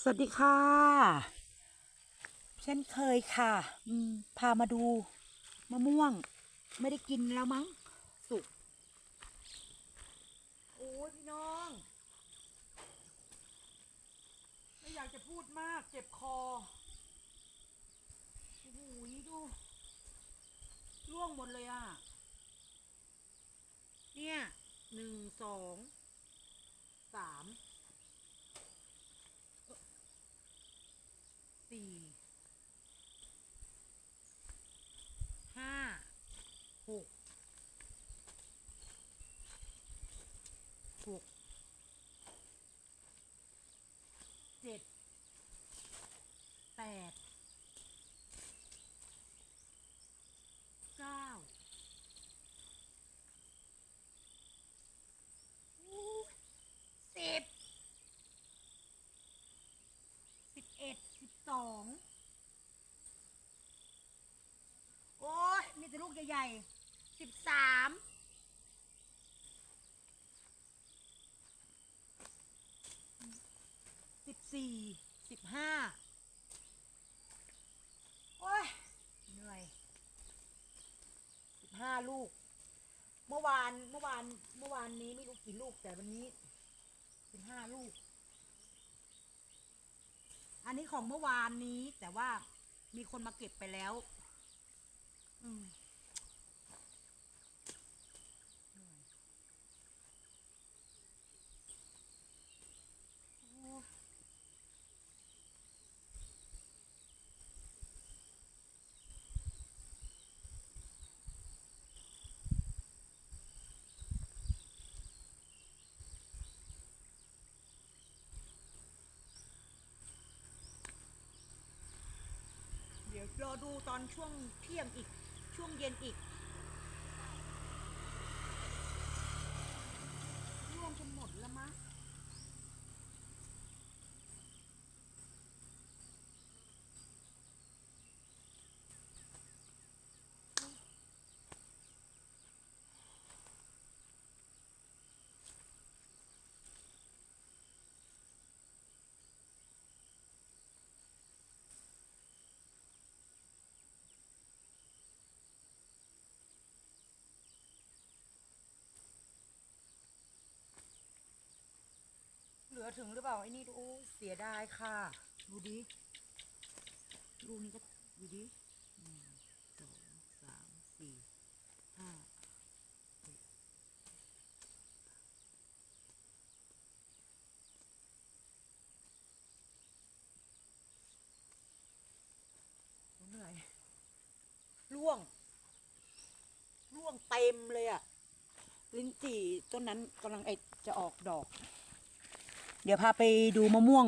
สวัสดีค่ะ เช่นเคยค่ะ อืม พามาดูมะม่วง ไม่ได้กินแล้วมั้ง สุก โอ้ยพี่น้อง ไม่อยากจะพูดมากเจ็บคอ โอ้โหดูร่วงหมดเลยอะ เนี่ยหนึ่งสองสามสี่ห้าหก หกเจ็ดแปดเก้าสิบสิบเอ็ดสิบสองโอ้ยมีแต่ลูกใหญ่ๆสิบสาม สี่สิบห้าโอ้ยเหนื่อยสิบห้าลูก เมื่อวานเมื่อวานเมื่อวานนี้ไม่รู้กี่ลูกแต่วันนี้สิบห้าลูก อันนี้ของเมื่อวานนี้แต่ว่ามีคนมาเก็บไปแล้ว อืมเหนื่อยโอ้ยเดี๋ยว รอดูตอนช่วงเที่ยงอีก ช่วงเย็นอีกร่วงจนหมดแล้วมะ เหลือ ถึงหรือเปล่าไอ้นี่ดูโอ้เสียดายค่ะ ดูดิลูกนี้ก็ดูดิหนึ่งสองสามสี่ห้าหกเหนื่อยร่วงร่วงเต็มเลยอะลิ้นจี่ต้นนั้นกำลังไอจะออกดอก เดี๋ยวพาไปดูมะม่วง